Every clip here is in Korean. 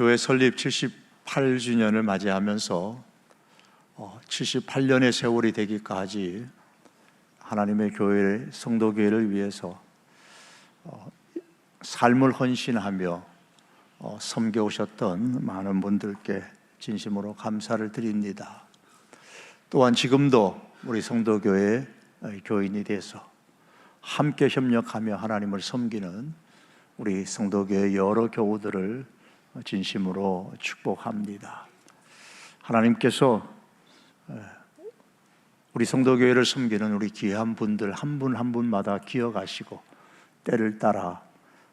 교회 설립 78주년을 맞이하면서 78년의 세월이 되기까지 하나님의 교회, 성도교회를 위해서 어, 삶을 헌신하며 어, 섬겨 오셨던 많은 분들께 진심으로 감사를 드립니다. 또한 지금도 우리 성도교회 교인이 돼서 함께 협력하며 하나님을 섬기는 우리 성도교회 여러 교우들을 진심으로 축복합니다. 하나님께서 우리 성도교회를 섬기는 우리 귀한 분들 한 분 한 분마다 기억하시고 때를 따라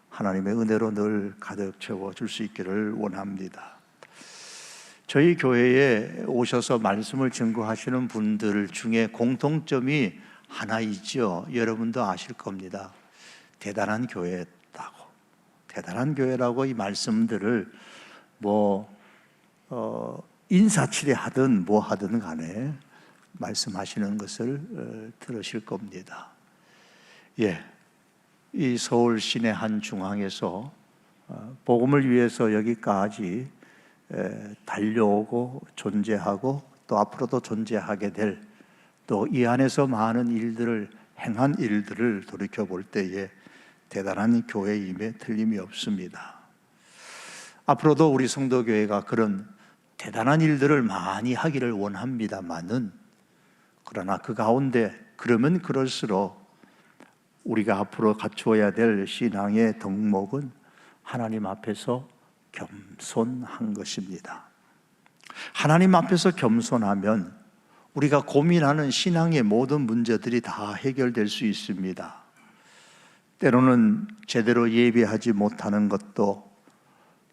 하나님의 은혜로 늘 가득 채워 줄 수 있기를 원합니다. 저희 교회에 오셔서 말씀을 증거하시는 분들 중에 공통점이 하나 있죠. 여러분도 아실 겁니다. 대단한 교회다고. 대단한 교회라고 이 말씀들을 뭐, 어, 인사치레 하든 뭐 하든 간에 말씀하시는 것을 어, 들으실 겁니다. 예. 이 서울 시내 한 중앙에서 어, 복음을 위해서 여기까지 달려오고 존재하고 또 앞으로도 존재하게 될 또 이 안에서 많은 일들을 행한 일들을 돌이켜 볼 때에 대단한 교회임에 틀림이 없습니다. 앞으로도 우리 성도교회가 그런 대단한 일들을 많이 하기를 원합니다만은 그러나 그 가운데 그러면 그럴수록 우리가 앞으로 갖추어야 될 신앙의 덕목은 하나님 앞에서 겸손한 것입니다. 하나님 앞에서 겸손하면 우리가 고민하는 신앙의 모든 문제들이 다 해결될 수 있습니다. 때로는 제대로 예배하지 못하는 것도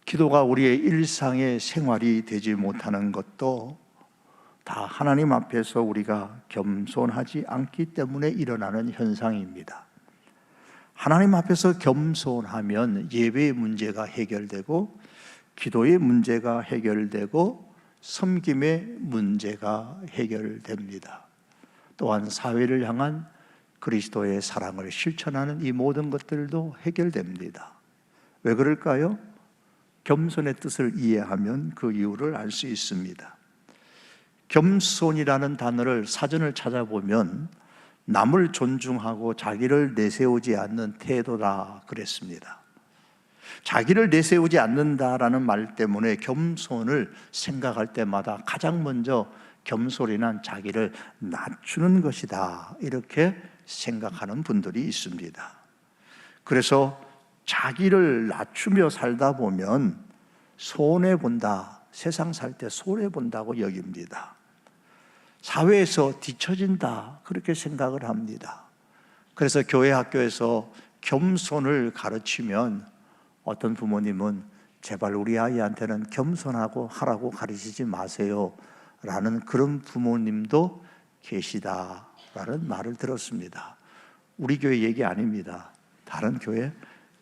기도가 우리의 일상의 생활이 되지 못하는 것도 다 하나님 앞에서 우리가 겸손하지 않기 때문에 일어나는 현상입니다. 하나님 앞에서 겸손하면 예배의 문제가 해결되고 기도의 문제가 해결되고 섬김의 문제가 해결됩니다. 또한 사회를 향한 그리스도의 사랑을 실천하는 이 모든 것들도 해결됩니다. 왜 그럴까요? 겸손의 뜻을 이해하면 그 이유를 알 수 있습니다. 겸손이라는 단어를 사전을 찾아보면 남을 존중하고 자기를 내세우지 않는 태도다 그랬습니다. 자기를 내세우지 않는다라는 말 때문에 겸손을 생각할 때마다 가장 먼저 겸손이란 자기를 낮추는 것이다. 이렇게 생각하는 분들이 있습니다. 그래서 자기를 낮추며 살다 보면 손해 본다. 세상 살 때 손해 본다고 여깁니다. 사회에서 뒤처진다. 그렇게 생각을 합니다. 그래서 교회 학교에서 겸손을 가르치면 어떤 부모님은 제발 우리 아이한테는 겸손하고 하라고 가르치지 마세요. 라는 그런 부모님도 계시다 라는 말을 들었습니다. 우리 교회 얘기 아닙니다. 다른 교회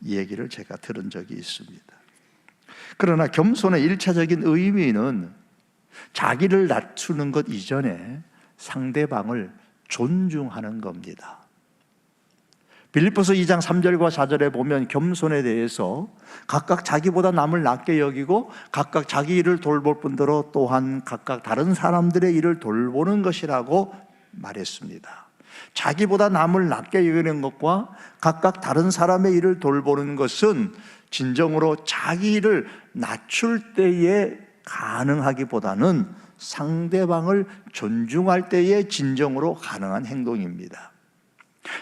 얘기를 제가 들은 적이 있습니다. 그러나 겸손의 일차적인 의미는 자기를 낮추는 것 이전에 상대방을 존중하는 겁니다. 빌립보서 2장 3절과 4절에 보면 겸손에 대해서 각각 자기보다 남을 낮게 여기고 각각 자기 일을 돌볼 뿐더러 또한 각각 다른 사람들의 일을 돌보는 것이라고 말했습니다. 자기보다 남을 낮게 여기는 것과 각각 다른 사람의 일을 돌보는 것은 진정으로 자기 일을 낮출 때에 가능하기보다는 상대방을 존중할 때에 진정으로 가능한 행동입니다.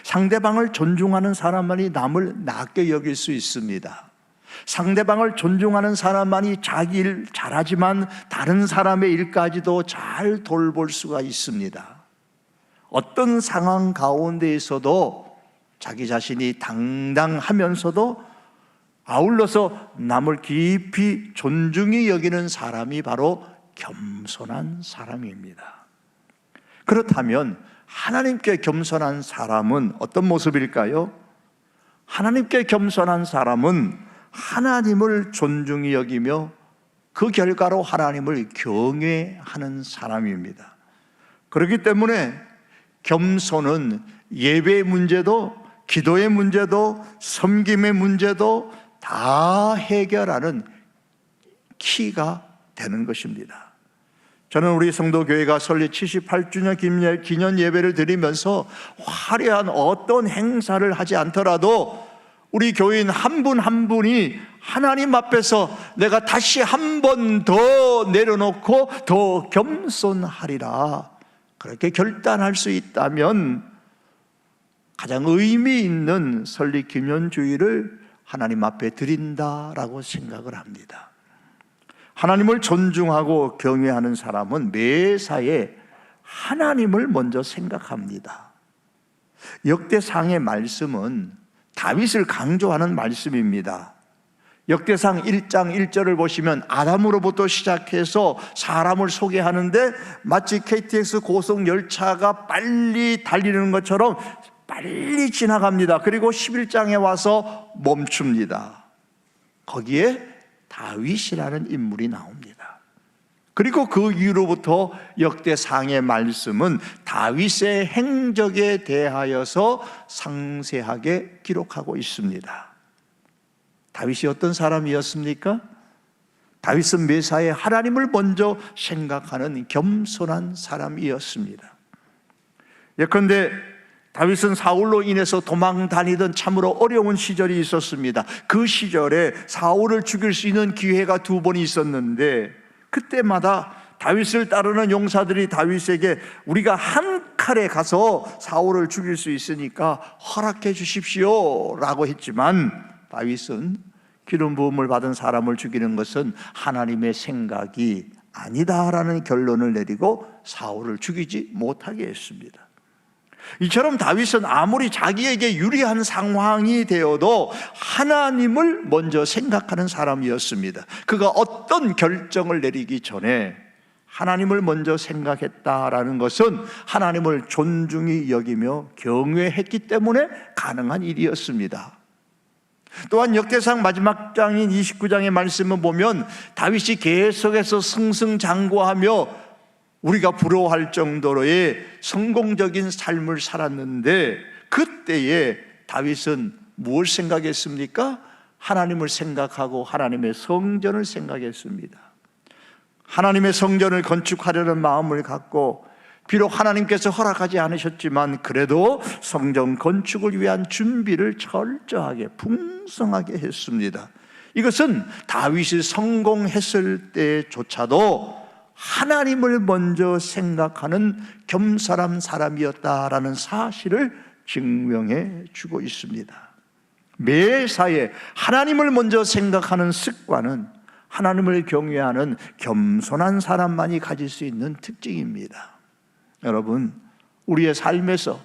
상대방을 존중하는 사람만이 남을 낮게 여길 수 있습니다. 상대방을 존중하는 사람만이 자기 일 잘하지만 다른 사람의 일까지도 잘 돌볼 수가 있습니다. 어떤 상황 가운데에서도 자기 자신이 당당하면서도 아울러서 남을 깊이 존중히 여기는 사람이 바로 겸손한 사람입니다. 그렇다면 하나님께 겸손한 사람은 어떤 모습일까요? 하나님께 겸손한 사람은 하나님을 존중히 여기며 그 결과로 하나님을 경외하는 사람입니다. 그렇기 때문에 겸손은 예배의 문제도 기도의 문제도 섬김의 문제도 다 해결하는 키가 되는 것입니다. 저는 우리 성도교회가 설립 78주년 기념- 예배를 드리면서 화려한 어떤 행사를 하지 않더라도 우리 교인 한 분한 분이 하나님 앞에서 내가 다시 한 번 더 내려놓고 더 겸손하리라. 그렇게 결단할 수 있다면 가장 의미 있는 설립 기념주의를 하나님 앞에 드린다라고 생각을 합니다. 하나님을 존중하고 경외하는 사람은 매사에 하나님을 먼저 생각합니다. 역대상의 말씀은 다윗을 강조하는 말씀입니다. 역대상 1장 1절을 보시면 아담으로부터 시작해서 사람을 소개하는데 마치 KTX 고속 열차가 빨리 달리는 것처럼 빨리 지나갑니다. 그리고 11장에 와서 멈춥니다. 거기에 다윗이라는 인물이 나옵니다. 그리고 그 이후로부터 역대상의 말씀은 다윗의 행적에 대하여서 상세하게 기록하고 있습니다. 다윗이 어떤 사람이었습니까? 다윗은 매사에 하나님을 먼저 생각하는 겸손한 사람이었습니다. 예컨대 다윗은 사울로 인해서 도망 다니던 참으로 어려운 시절이 있었습니다. 그 시절에 사울을 죽일 수 있는 기회가 두 번 있었는데 그때마다 다윗을 따르는 용사들이 다윗에게 우리가 한 칼에 가서 사울을 죽일 수 있으니까 허락해 주십시오 라고 했지만 다윗은 기름 부음을 받은 사람을 죽이는 것은 하나님의 생각이 아니다라는 결론을 내리고 사울을 죽이지 못하게 했습니다. 이처럼 다윗은 아무리 자기에게 유리한 상황이 되어도 하나님을 먼저 생각하는 사람이었습니다. 그가 어떤 결정을 내리기 전에 하나님을 먼저 생각했다라는 것은 하나님을 존중히 여기며 경외했기 때문에 가능한 일이었습니다. 또한 역대상 마지막 장인 29장의 말씀을 보면 다윗이 계속해서 승승장구하며 우리가 부러워할 정도로의 성공적인 삶을 살았는데 그때에 다윗은 무엇 생각했습니까? 하나님을 생각하고 하나님의 성전을 생각했습니다. 하나님의 성전을 건축하려는 마음을 갖고 비록 하나님께서 허락하지 않으셨지만 그래도 성전 건축을 위한 준비를 철저하게 풍성하게 했습니다. 이것은 다윗이 성공했을 때조차도 하나님을 먼저 생각하는 겸손한 사람이었다라는 사실을 증명해 주고 있습니다. 매사에 하나님을 먼저 생각하는 습관은 하나님을 경외하는 겸손한 사람만이 가질 수 있는 특징입니다. 여러분, 우리의 삶에서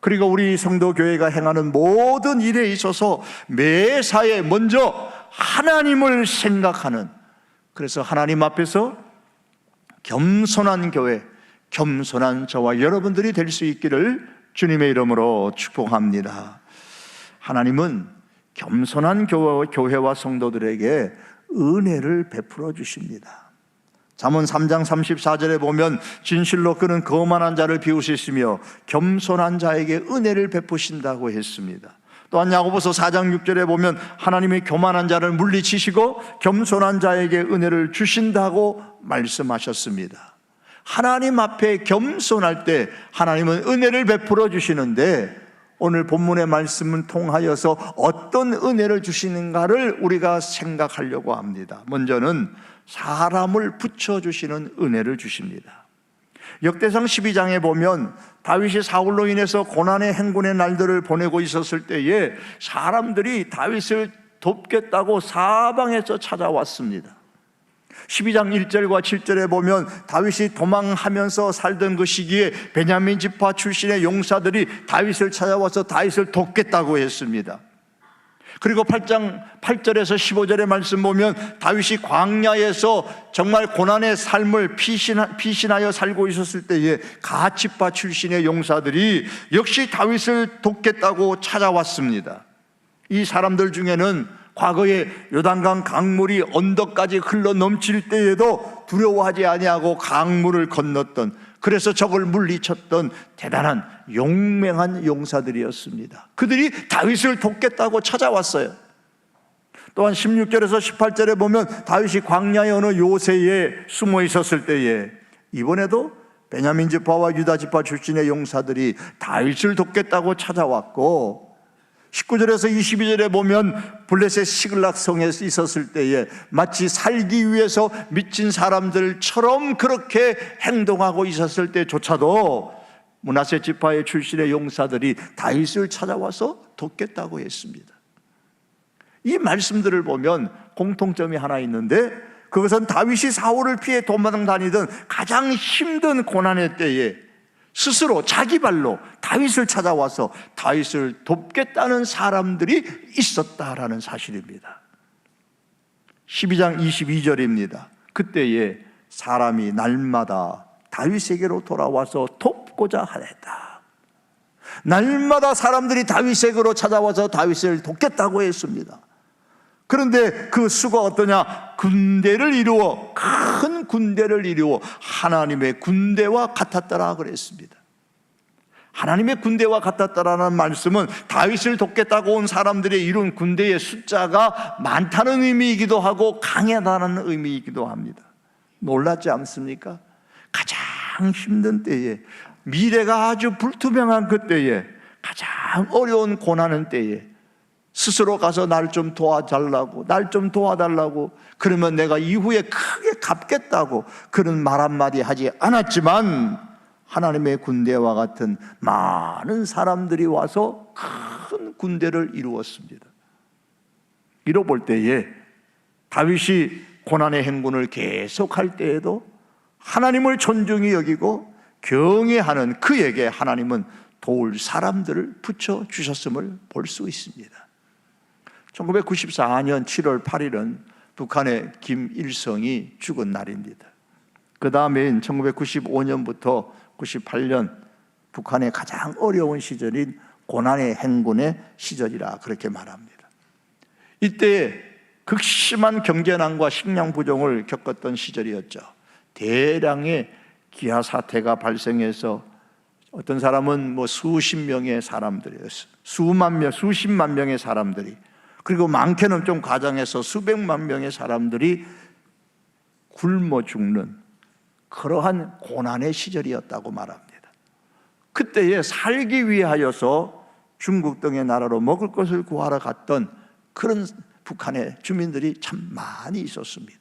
그리고 우리 성도 교회가 행하는 모든 일에 있어서 매사에 먼저 하나님을 생각하는 그래서 하나님 앞에서 겸손한 교회, 겸손한 저와 여러분들이 될 수 있기를 주님의 이름으로 축복합니다. 하나님은 겸손한 교회와 성도들에게 은혜를 베풀어 주십니다. 잠언 3장 34절에 보면 진실로 그는 거만한 자를 비우시으며 겸손한 자에게 은혜를 베푸신다고 했습니다. 또한 야고보서 4장 6절에 보면 하나님의 교만한 자를 물리치시고 겸손한 자에게 은혜를 주신다고 말씀하셨습니다. 하나님 앞에 겸손할 때 하나님은 은혜를 베풀어 주시는데 오늘 본문의 말씀을 통하여서 어떤 은혜를 주시는가를 우리가 생각하려고 합니다. 먼저는 사람을 붙여주시는 은혜를 주십니다. 역대상 12장에 보면 다윗이 사울로 인해서 고난의 행군의 날들을 보내고 있었을 때에 사람들이 다윗을 돕겠다고 사방에서 찾아왔습니다. 12장 1절과 7절에 보면 다윗이 도망하면서 살던 그 시기에 베냐민 지파 출신의 용사들이 다윗을 찾아와서 다윗을 돕겠다고 했습니다. 그리고 8장 8절에서 15절의 말씀 보면 다윗이 광야에서 정말 고난의 삶을 피신하, 피신 하여 살고 있었을 때에 가치파 출신의 용사들이 역시 다윗을 돕겠다고 찾아왔습니다. 이 사람들 중에는 과거에 요단강 강물이 언덕까지 흘러 넘칠 때에도 두려워하지 아니하고 강물을 건넜던 그래서 적을 물리쳤던 대단한 용맹한 용사들이었습니다. 그들이 다윗을 돕겠다고 찾아왔어요. 또한 16절에서 18절에 보면 다윗이 광야의 어느 요새에 숨어 있었을 때에 이번에도 베냐민 지파와 유다 지파 출신의 용사들이 다윗을 돕겠다고 찾아왔고 19절에서 22절에 보면 블레셋 시글락 성에 있었을 때에 마치 살기 위해서 미친 사람들처럼 그렇게 행동하고 있었을 때조차도 문하세 지파의 출신의 용사들이 다윗을 찾아와서 돕겠다고 했습니다. 이 말씀들을 보면 공통점이 하나 있는데 그것은 다윗이 사울을 피해 도망 다니던 가장 힘든 고난의 때에 스스로 자기 발로 다윗을 찾아와서 다윗을 돕겠다는 사람들이 있었다라는 사실입니다. 12장 22절입니다. 그때에 사람이 날마다 다윗에게로 돌아와서 돕고자 하였다. 날마다 사람들이 다윗에게로 찾아와서 다윗을 돕겠다고 했습니다. 그런데 그 수가 어떠냐? 군대를 이루어 큰 군대를 이루어 하나님의 군대와 같았더라 그랬습니다. 하나님의 군대와 같았다라는 말씀은 다윗을 돕겠다고 온 사람들이 이룬 군대의 숫자가 많다는 의미이기도 하고 강하다는 의미이기도 합니다. 놀랐지 않습니까? 가장 힘든 때에 미래가 아주 불투명한 그때에 가장 어려운 고난의 때에 스스로 가서 날 좀 도와달라고, 날 좀 도와달라고, 그러면 내가 이후에 크게 갚겠다고 그런 말 한마디 하지 않았지만 하나님의 군대와 같은 많은 사람들이 와서 큰 군대를 이루었습니다. 이로 볼 때에 다윗이 고난의 행군을 계속할 때에도 하나님을 존중히 여기고 경외하는 그에게 하나님은 도울 사람들을 붙여 주셨음을 볼 수 있습니다. 1994년 7월 8일은 북한의 김일성이 죽은 날입니다. 그 다음엔 1995년부터 98년 북한의 가장 어려운 시절인 고난의 행군의 시절이라 그렇게 말합니다. 이때 극심한 경제난과 식량 부종을 겪었던 시절이었죠. 대량의 기아 사태가 발생해서 어떤 사람은 뭐 수십 명의 사람들이었어. 수만 명, 수십만 명의 사람들이 그리고 많게는 좀 과장해서 수백만 명의 사람들이 굶어 죽는 그러한 고난의 시절이었다고 말합니다. 그때에 살기 위하여서 중국 등의 나라로 먹을 것을 구하러 갔던 그런 북한의 주민들이 참 많이 있었습니다.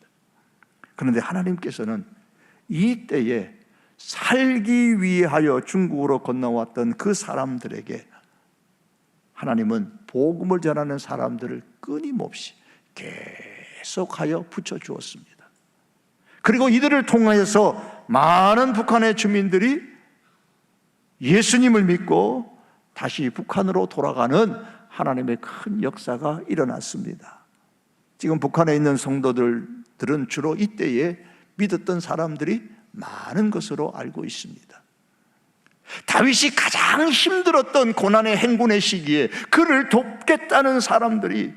그런데 하나님께서는 이 때에 살기 위하여 중국으로 건너왔던 그 사람들에게 하나님은 복음을 전하는 사람들을 끊임없이 계속하여 붙여 주었습니다. 그리고 이들을 통하여서 많은 북한의 주민들이 예수님을 믿고 다시 북한으로 돌아가는 하나님의 큰 역사가 일어났습니다. 지금 북한에 있는 성도들들은 주로 이때에 믿었던 사람들이 많은 것으로 알고 있습니다. 다윗이 가장 힘들었던 고난의 행군의 시기에 그를 돕겠다는 사람들이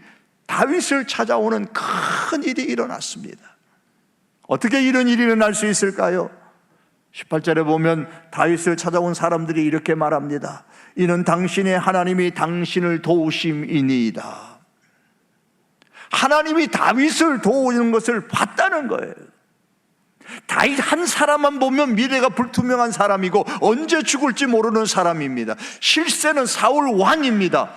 다윗을 찾아오는 큰 일이 일어났습니다. 어떻게 이런 일이 일어날 수 있을까요? 18절에 보면 다윗을 찾아온 사람들이 이렇게 말합니다. 이는 당신의 하나님이 당신을 도우심이니이다. 하나님이 다윗을 도우는 것을 봤다는 거예요. 다윗 한 사람만 보면 미래가 불투명한 사람이고 언제 죽을지 모르는 사람입니다. 실세는 사울 왕입니다.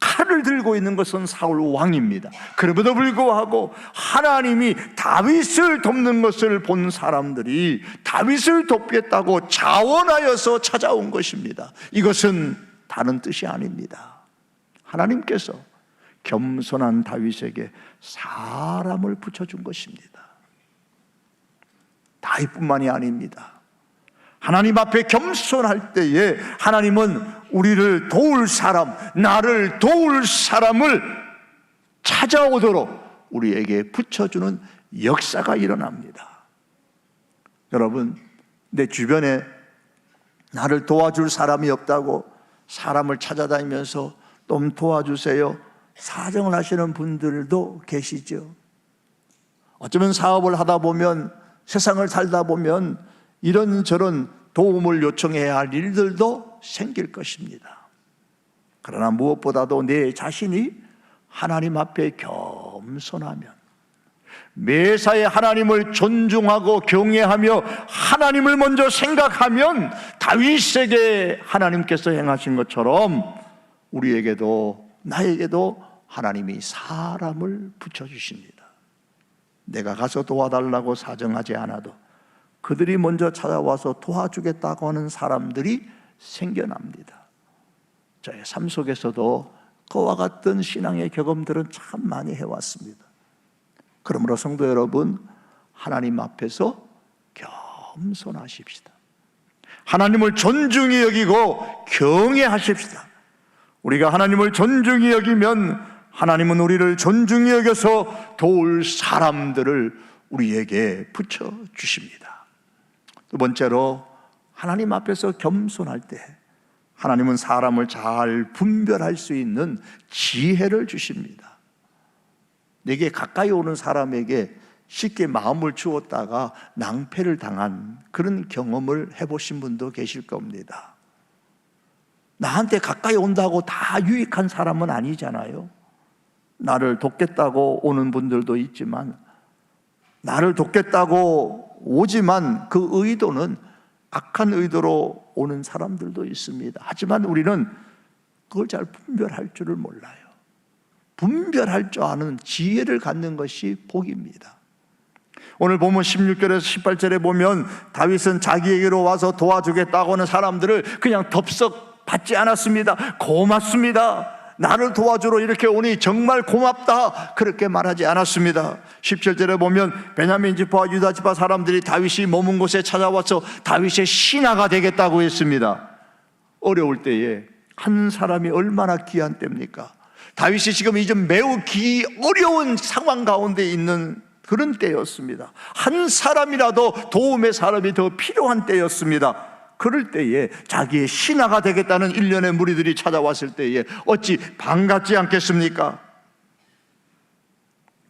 칼을 들고 있는 것은 사울 왕입니다. 그럼에도 불구하고 하나님이 다윗을 돕는 것을 본 사람들이 다윗을 돕겠다고 자원하여서 찾아온 것입니다. 이것은 다른 뜻이 아닙니다. 하나님께서 겸손한 다윗에게 사람을 붙여준 것입니다. 다윗뿐만이 아닙니다. 하나님 앞에 겸손할 때에 하나님은 우리를 도울 사람, 나를 도울 사람을 찾아오도록 우리에게 붙여주는 역사가 일어납니다. 여러분, 내 주변에 나를 도와줄 사람이 없다고 사람을 찾아다니면서 좀 도와주세요. 사정을 하시는 분들도 계시죠. 어쩌면 사업을 하다 보면 세상을 살다 보면 이런저런 도움을 요청해야 할 일들도 생길 것입니다. 그러나 무엇보다도 내 자신이 하나님 앞에 겸손하면 매사에 하나님을 존중하고 경외하며 하나님을 먼저 생각하면 다윗에게 하나님께서 행하신 것처럼 우리에게도 나에게도 하나님이 사람을 붙여 주십니다. 내가 가서 도와달라고 사정하지 않아도 그들이 먼저 찾아와서 도와주겠다고 하는 사람들이 생겨납니다. 저의 삶 속에서도 그와 같은 신앙의 경험들은 참 많이 해왔습니다. 그러므로 성도 여러분, 하나님 앞에서 겸손하십시다. 하나님을 존중히 여기고 경외하십시다. 우리가 하나님을 존중히 여기면 하나님은 우리를 존중히 여겨서 도울 사람들을 우리에게 붙여 주십니다. 두 번째로 하나님 앞에서 겸손할 때 하나님은 사람을 잘 분별할 수 있는 지혜를 주십니다. 내게 가까이 오는 사람에게 쉽게 마음을 주었다가 낭패를 당한 그런 경험을 해보신 분도 계실 겁니다. 나한테 가까이 온다고 다 유익한 사람은 아니잖아요. 나를 돕겠다고 오는 분들도 있지만, 나를 돕겠다고 오지만 그 의도는 악한 의도로 오는 사람들도 있습니다. 하지만 우리는 그걸 잘 분별할 줄을 몰라요. 분별할 줄 아는 지혜를 갖는 것이 복입니다. 오늘 보면 16절에서 18절에 보면 다윗은 자기에게로 와서 도와주겠다고 하는 사람들을 그냥 덥석 받지 않았습니다. 고맙습니다. 나를 도와주러 이렇게 오니 정말 고맙다. 그렇게 말하지 않았습니다. 17절에 보면 베냐민 지파와 유다 지파 사람들이 다윗이 머문 곳에 찾아와서 다윗의 신하가 되겠다고 했습니다. 어려울 때에 한 사람이 얼마나 귀한 때입니까? 다윗이 지금 이제 매우 기 어려운 상황 가운데 있는 그런 때였습니다. 한 사람이라도 도움의 사람이 더 필요한 때였습니다. 그럴 때에 자기의 신하가 되겠다는 일련의 무리들이 찾아왔을 때에 어찌 반갑지 않겠습니까?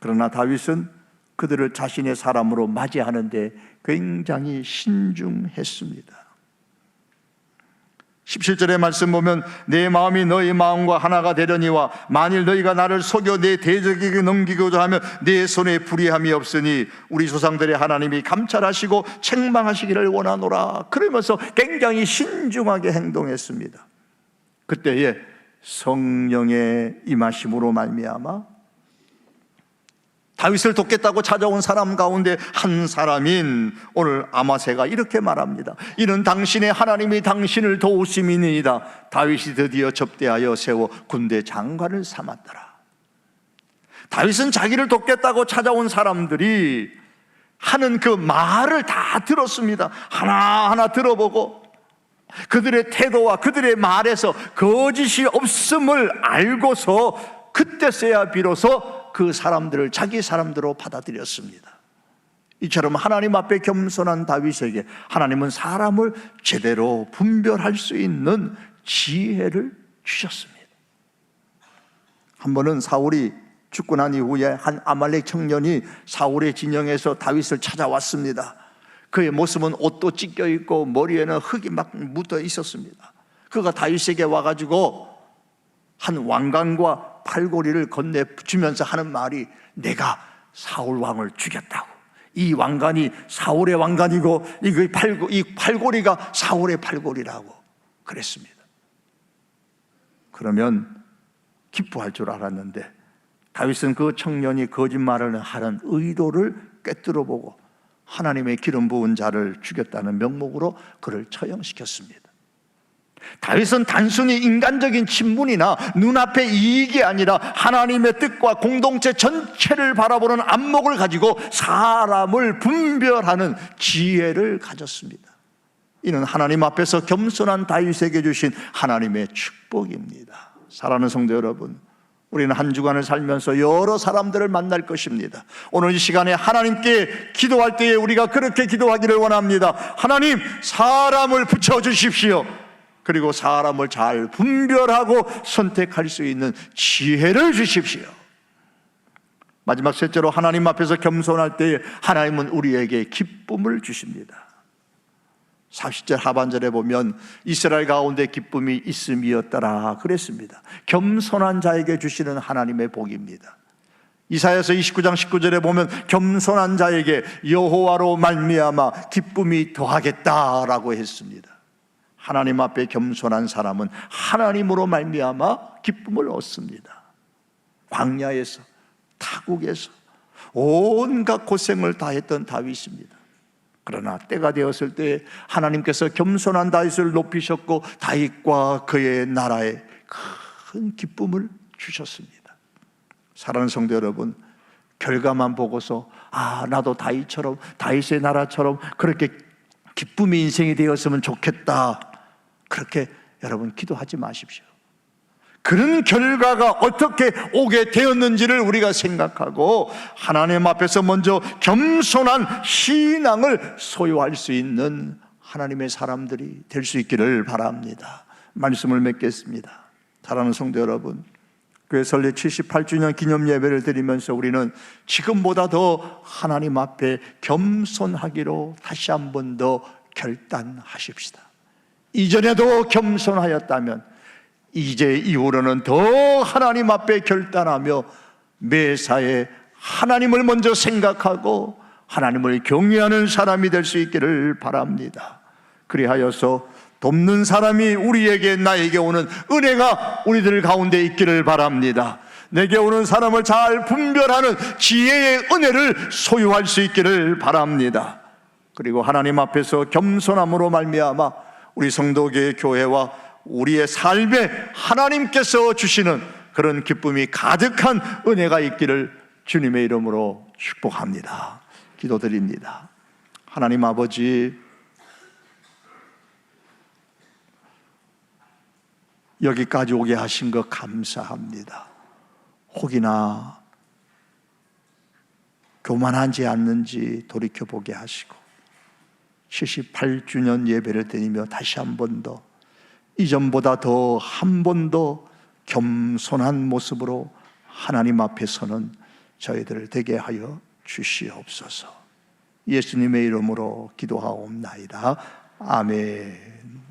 그러나 다윗은 그들을 자신의 사람으로 맞이하는데 굉장히 신중했습니다. 17절의 말씀 보면 내 마음이 너희 마음과 하나가 되려니와 만일 너희가 나를 속여 내 대적에게 넘기고자 하면 내 손에 불의함이 없으니 우리 조상들의 하나님이 감찰하시고 책망하시기를 원하노라 그러면서 굉장히 신중하게 행동했습니다. 그때에 성령의 임하심으로 말미암아 다윗을 돕겠다고 찾아온 사람 가운데 한 사람인 오늘 아마세가 이렇게 말합니다. 이는 당신의 하나님이 당신을 도우심이니이다. 다윗이 드디어 접대하여 세워 군대 장관을 삼았더라. 다윗은 자기를 돕겠다고 찾아온 사람들이 하는 그 말을 다 들었습니다. 하나하나 들어보고 그들의 태도와 그들의 말에서 거짓이 없음을 알고서 그때서야 비로소 그 사람들을 자기 사람들로 받아들였습니다. 이처럼 하나님 앞에 겸손한 다윗에게 하나님은 사람을 제대로 분별할 수 있는 지혜를 주셨습니다. 한 번은 사울이 죽고 난 이후에 한 아말렉 청년이 사울의 진영에서 다윗을 찾아왔습니다. 그의 모습은 옷도 찢겨 있고 머리에는 흙이 막 묻어 있었습니다. 그가 다윗에게 와가지고 한 왕관과 팔고리를 건네 주면서 하는 말이 내가 사울 왕을 죽였다고. 이 왕관이 사울의 왕관이고 이 팔고 이 팔고리가 사울의 팔고리라고 그랬습니다. 그러면 기뻐할 줄 알았는데 다윗은 그 청년이 거짓말을 하는 의도를 꿰뚫어 보고 하나님의 기름 부은 자를 죽였다는 명목으로 그를 처형시켰습니다. 다윗은 단순히 인간적인 친분이나 눈앞의 이익이 아니라 하나님의 뜻과 공동체 전체를 바라보는 안목을 가지고 사람을 분별하는 지혜를 가졌습니다. 이는 하나님 앞에서 겸손한 다윗에게 주신 하나님의 축복입니다. 사랑하는 성도 여러분, 우리는 한 주간을 살면서 여러 사람들을 만날 것입니다. 오늘 이 시간에 하나님께 기도할 때에 우리가 그렇게 기도하기를 원합니다. 하나님, 사람을 붙여 주십시오. 그리고 사람을 잘 분별하고 선택할 수 있는 지혜를 주십시오. 마지막 셋째로 하나님 앞에서 겸손할 때 하나님은 우리에게 기쁨을 주십니다. 40절 하반절에 보면 이스라엘 가운데 기쁨이 있음이었더라 그랬습니다. 겸손한 자에게 주시는 하나님의 복입니다. 이사야서 29장 19절에 보면 겸손한 자에게 여호와로 말미암아 기쁨이 더하겠다라고 했습니다. 하나님 앞에 겸손한 사람은 하나님으로 말미암아 기쁨을 얻습니다. 광야에서 타국에서 온갖 고생을 다했던 다윗입니다. 그러나 때가 되었을 때 하나님께서 겸손한 다윗을 높이셨고 다윗과 그의 나라에 큰 기쁨을 주셨습니다. 사랑하는 성도 여러분, 결과만 보고서 아 나도 다윗처럼 다윗의 나라처럼 그렇게 기쁨의 인생이 되었으면 좋겠다. 그렇게 여러분 기도하지 마십시오. 그런 결과가 어떻게 오게 되었는지를 우리가 생각하고 하나님 앞에서 먼저 겸손한 신앙을 소유할 수 있는 하나님의 사람들이 될 수 있기를 바랍니다. 말씀을 맺겠습니다. 사랑하는 성도 여러분, 교회 설립 78주년 기념 예배를 드리면서 우리는 지금보다 더 하나님 앞에 겸손하기로 다시 한 번 더 결단하십시다. 이전에도 겸손하였다면 이제 이후로는 더 하나님 앞에 결단하며 매사에 하나님을 먼저 생각하고 하나님을 경외하는 사람이 될 수 있기를 바랍니다. 그리하여서 돕는 사람이 우리에게 나에게 오는 은혜가 우리들 가운데 있기를 바랍니다. 내게 오는 사람을 잘 분별하는 지혜의 은혜를 소유할 수 있기를 바랍니다. 그리고 하나님 앞에서 겸손함으로 말미암아 우리 성도교회 교회와 우리의 삶에 하나님께서 주시는 그런 기쁨이 가득한 은혜가 있기를 주님의 이름으로 축복합니다. 기도드립니다. 하나님 아버지 여기까지 오게 하신 것 감사합니다. 혹이나 교만하지 않는지 돌이켜 보게 하시고 78주년 예배를 드리며 다시 한 번 더 이전보다 더 한 번 더 겸손한 모습으로 하나님 앞에 서는 저희들을 되게 하여 주시옵소서. 예수님의 이름으로 기도하옵나이다. 아멘.